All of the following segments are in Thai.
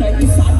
ใจอีสาน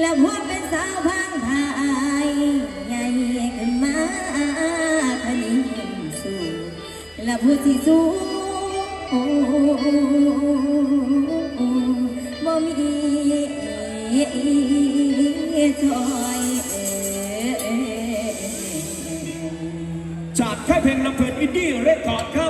และพูดเป็นสาวพังทายใหญ่ขึ้นมาขนิ่งสูงและพูดที่สูงบ่มีถอยจากค่เพลงนำเพลินอินดี้เรคคอร์ดครับ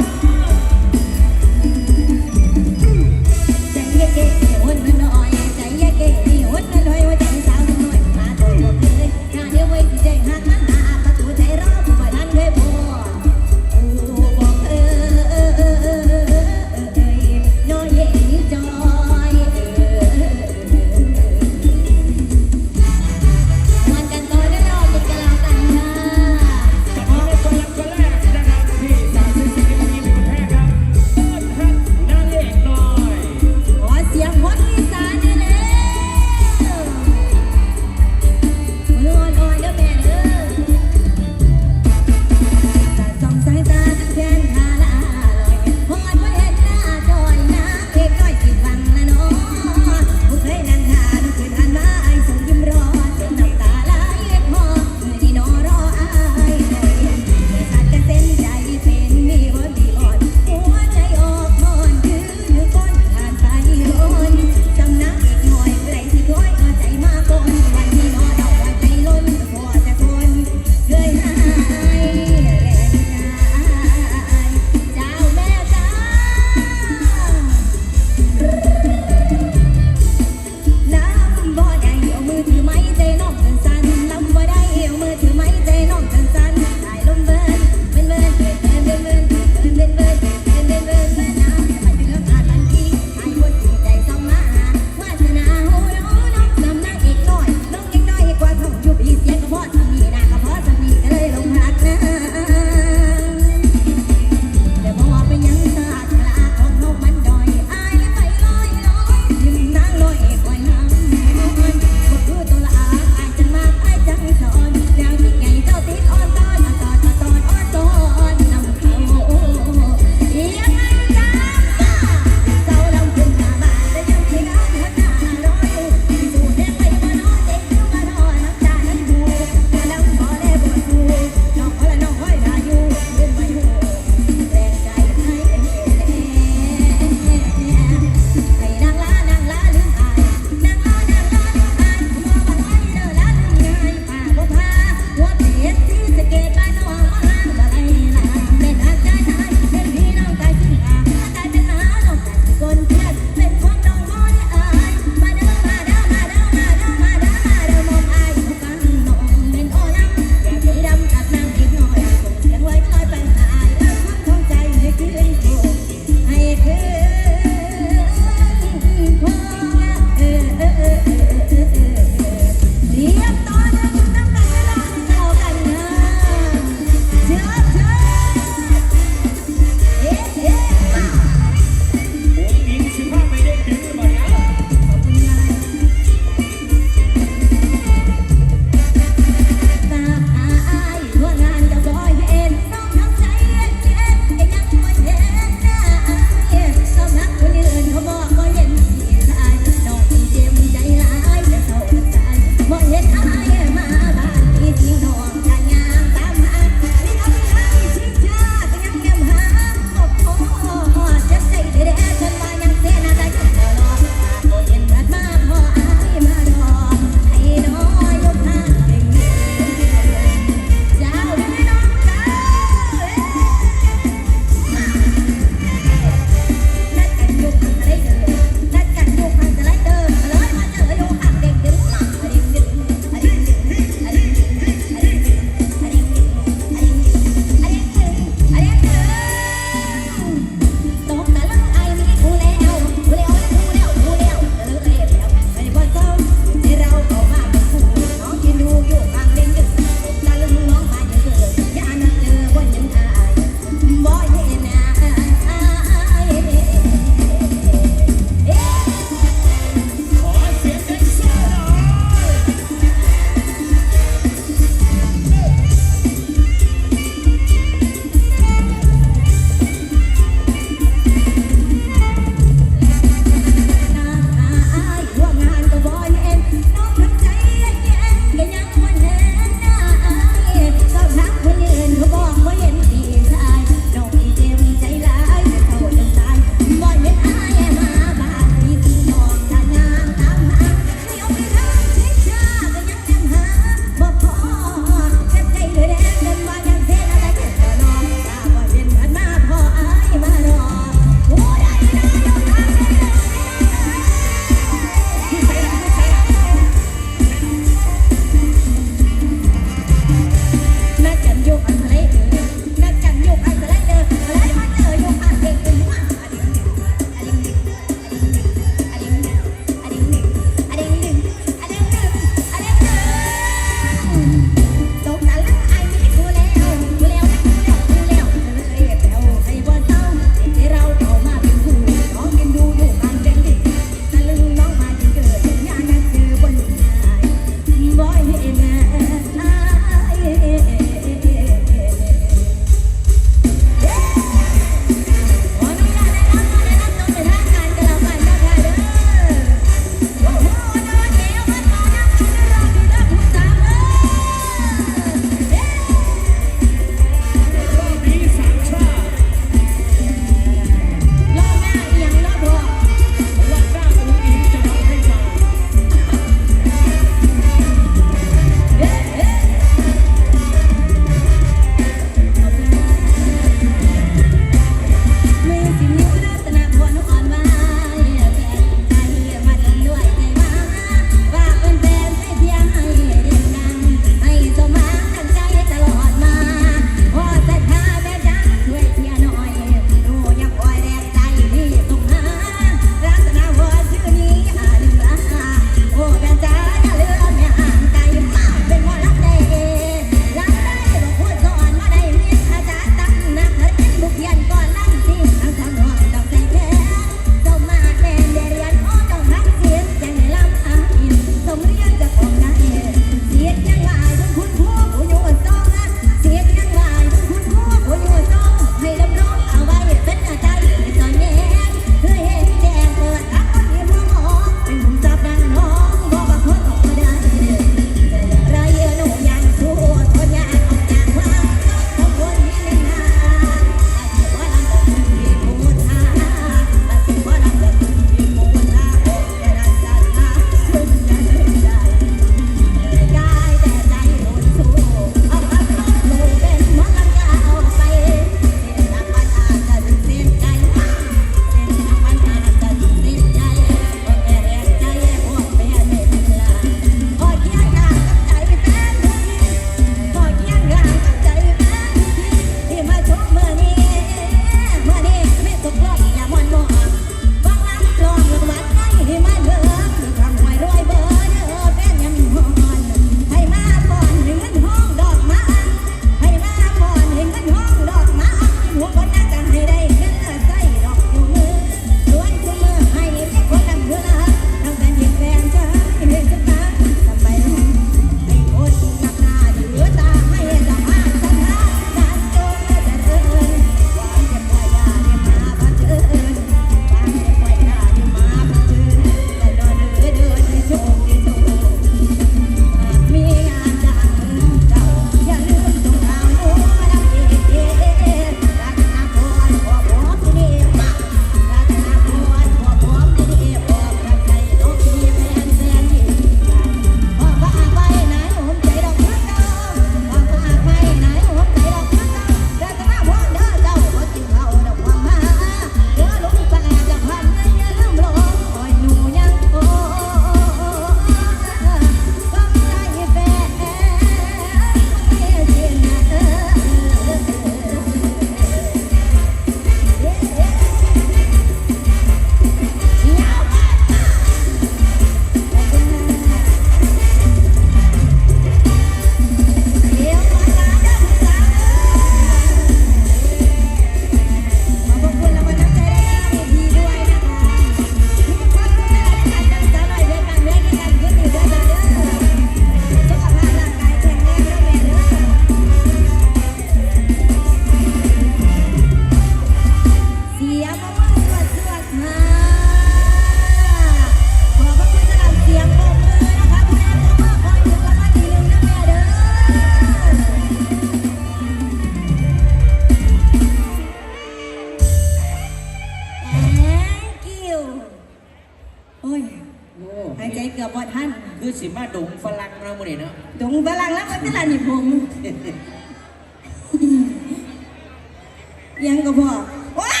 ยังก็พอว้าย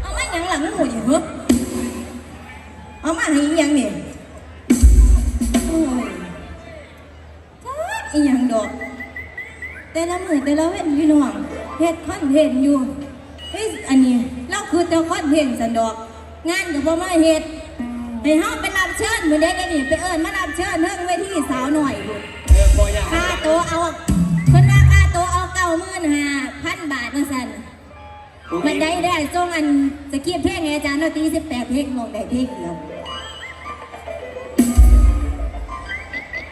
เอามาหยังหลังหมูอยู่เหรอเอามาให้ยังเนี่ยโอ้ยจักอีหยังดอก แต่ละมือแต่ละเว้นพี่น้องเฮ็ดคอนเทนต์อยู่เฮ้ยอันนี้เราคือแต่คอนเทนต์สันดอก งานก็บ่มาเฮ็ดให้เฮาไปรับเชิญมื้อใดก็นี่ไปเอิ้นมารับเชิญเรื่องเวทีสาวหน่อย พุ่นเออพออยากค่าตัวเอาเพิ่นว่าค่าตัวเอาเก้าหมื่นห้าพันบาทว่าซั่นมันได้ได้ส่งอันสกีเพลงไงอาจารย์เราตีสิบแปดเพลงมองได้เพลงเดียว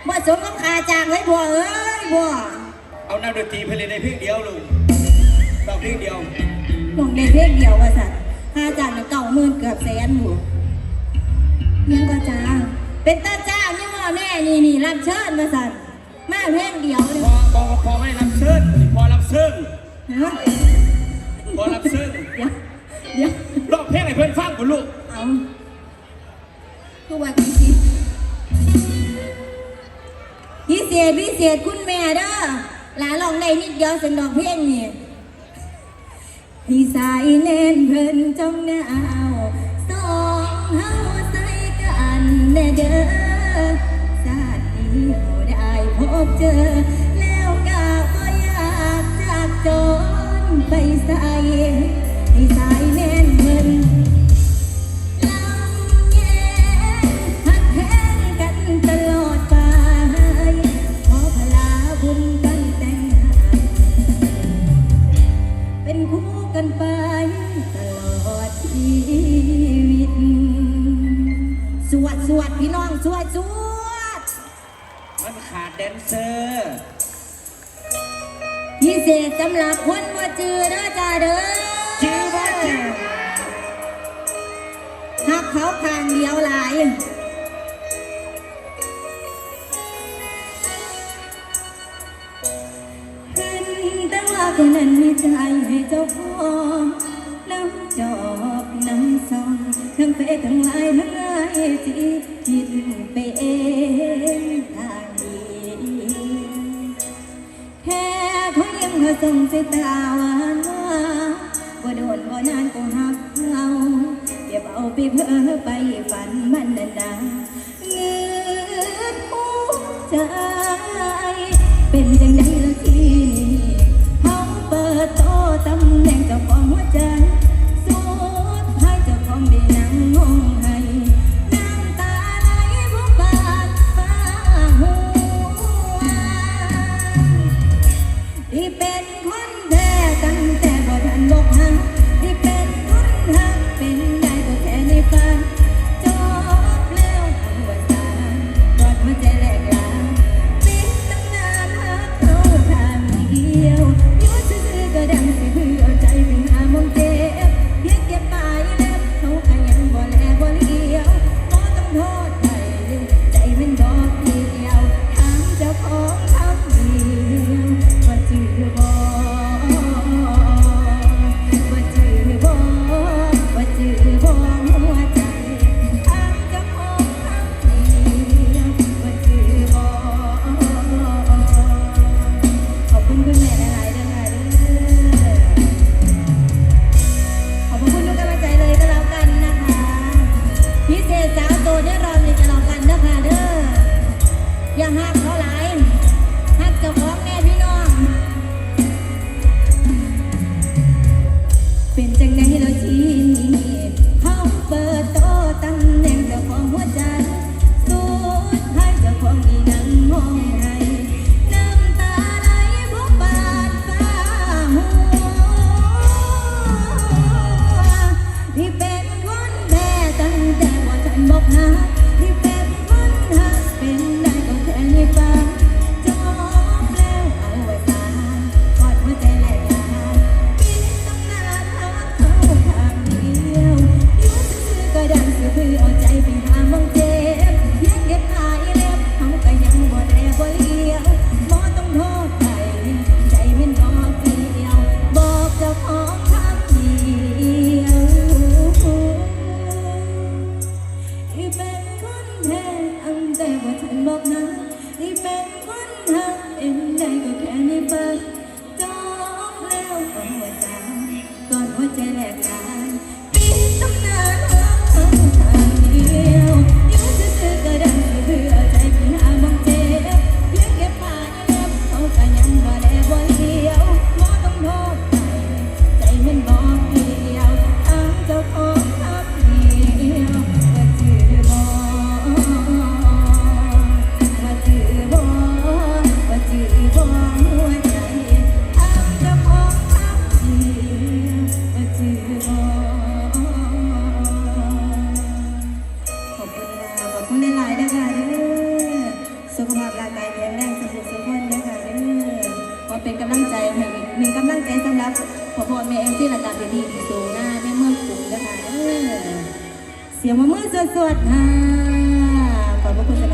บ่สมกับค่าจ้างไว้บ่เอ้ยบ่เอานักดนตรีเพลงในเพลงเดียวลุงต้องเพลงเดียวมองได้เพลงเดียวว่าซั่นค่าจ้างน่ะเก้าหมื่นเกือบแสนหมู่ยังก็จ้างเป็นตาจ้างยังว่าแม่นี่นี่รับเชิญว่าซั่น มาเพลงเดียวเลยพอพอพอไม่รับเชิญพอรับเชิญฮะพอรับเชิญเดี๋ยวเดี๋ยวร้องเพลงให้เพื่อนฟังคุณลูกเอาคือว่าพี่สิพิเศษพิเศษคุณแม่เด้อหลานลองได้นิดเดียวสันดอกเพลงนี่พี่สายแน่นเพิ่นจ้องหน้าวสองเฮาใส่กันแน่เด้อ บเจอ แล้วก็บ่อยากจากจนไปใส่ให้สาย เศษสำหรับคนว่าจือเด้อจ้าเด้อจือว่าจื้อหักเขาข้างเดียวหลายเห็นแต่ว่าคนนั้นมีใจให้เจ้าของน้ำจอบน้ำซองทั้งเฟซทั้งลน์ทั้งไอจีคิดไปเอง มเขาส่งสิตาหวานว่าบ่โดนบ่นานก็หักเอาเก็บเอาไปเพ้อไปฝันมันนานาเงือกหัวใจเป็นจังใดละทีนี้เขาเปิดโตตำแหน่งเจ้าของหัวใจ somebody ที่ละกันดีดีโซนาแม่เมื่อกุ้มนะคะเสียงมือสวดๆค่ะขอบพระคุณสำหรั